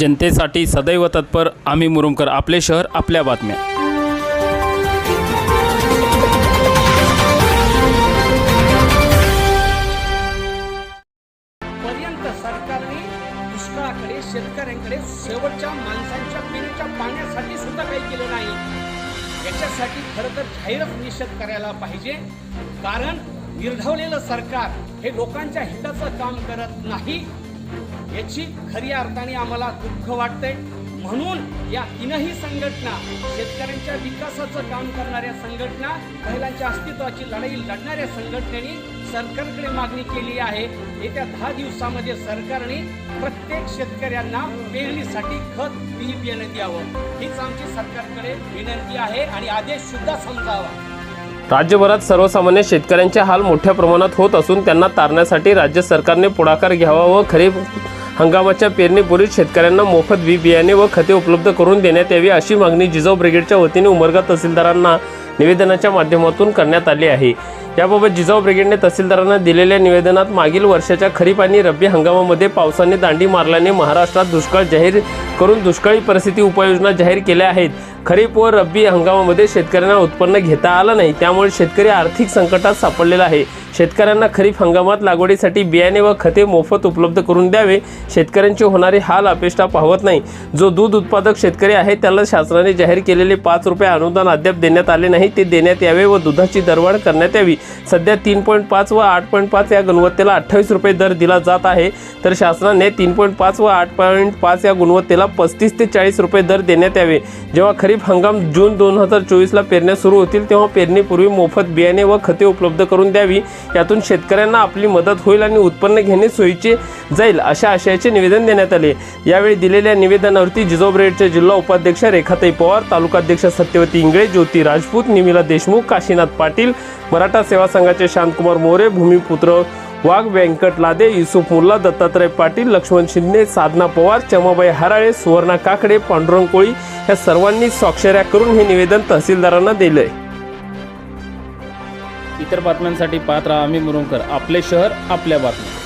जनतेसाठी सदैव तत्पर आम्ही मुरुमकर आपले शहर आपल्या बातम्या. पर्यंत सरकारने शेतकऱ्यांकडे शेवटच्या माणसांच्या पिण्याच्या पाण्यासाठी सुद्धा काही केलं नाही. याच्यासाठी खरं तर जाहीरच निषेध करायला पाहिजे. कारण निर्धावलेलं सरकार हे लोकांच्या हिताचं काम करत नाही. याची खरी अर्थाने आम्हाला दुःख वाटतंय. म्हणून या तीनही संघटना शेतकऱ्यांच्या विकासाचं काम करणाऱ्या संघटना महिलांच्या अस्तित्वाची लढाई लढणाऱ्या संघटनेनी सरकारकडे मागणी केली आहे. येत्या दहा दिवसामध्ये सरकारने प्रत्येक शेतकऱ्यांना पेरणीसाठी खत बी बियाणं द्यावं. हीच आमची सरकारकडे विनंती आहे आणि आदेश सुद्धा समजावा. राज्यभरात सर्वसामान्य शेतकऱ्यांचे हाल मोठ्या प्रमाणात होत असून त्यांना तारण्यासाठी राज्य सरकारने पुढाकार घ्यावा व खरीप हंगामाच्या पेरणीपूर्वीच शेतकऱ्यांना मोफत बी बियाणे व खते उपलब्ध करून देण्यात यावी अशी मागणी जिजाऊ ब्रिगेडच्या वतीने उमरगा तहसीलदारांना निवेदनाच्या माध्यमातून करण्यात आली आहे. याबाबत जिजाऊ ब्रिगेडने तहसीलदारांना दिलेल्या निवेदनात मागील वर्षाच्या खरीप आणि रब्बी हंगामामध्ये पावसाने दांडी मारल्याने महाराष्ट्रात दुष्काळ जाहीर करून दुष्काळी परिस्थिती उपाययोजना जाहीर केल्या आहेत. खरीप व रब्बी हंगामामध्ये शेतकऱ्यांना उत्पन्न घेता आलं नाही त्यामुळे शेतकरी आर्थिक संकटात सापडलेला आहे. शेतकऱ्यांना खरीप हंगामात लागवडीसाठी बियाणे व खते मोफत उपलब्ध करून द्यावे शेतकऱ्यांचे होणारे हाल अपेष्टा पाहत नाही. जो दूध उत्पादक शेतकरी आहे त्याला शासनाने जाहीर केलेले पाच रुपये अनुदान अद्याप देण्यात आले नाही ते देण्यात यावे व दुधाची दरवाढ करण्यात यावी. सध्या तीन पॉईंट पाच व आठ पॉईंट पाच या गुणवत्तेला अठ्ठावीस रुपये दर दिला जात आहे. तर शासनाने तीन पॉईंट पाच व आठ पॉईंट पाच या गुणवत्तेला पस्तीस ते चाळीस रुपये दर देण्यात यावे. जेव्हा खरीप हंगाम जून दोन हजार चोवीसला पेरण्या सुरू होतील तेव्हा पेरणीपूर्वी मोफत बियाणे व खते उपलब्ध करून द्यावी. यातून शेतकऱ्यांना आपली मदत होईल आणि उत्पन्न घेणे सोयीचे जाईल अशा आशयाचे निवेदन देण्यात आले. यावेळी दिलेल्या निवेदनावरती जिजोब्रेडचे जिल्हा उपाध्यक्ष रेखाताई पवार तालुकाध्यक्ष सत्यवती इंगळे ज्योती राजपूत निमिला देशमुख काशीनाथ पाटील मराठा सेवा संघाचे शांतकुमार मोरे भूमिपुत्र वाघ व्यंकट लादे युसुफ मुल्ला दत्तात्रय पाटील लक्ष्मण शिंदे साधना पवार चमाबाई हराळे सुवर्णा काकडे पांडुरंग कोळी या सर्वांनी स्वाक्षऱ्या करून हे निवेदन तहसीलदारांना दिलंय. इतर बातम्यांसाठी पाहत राहा आम्ही मुरुंकर आपले शहर आपल्या बातम्या.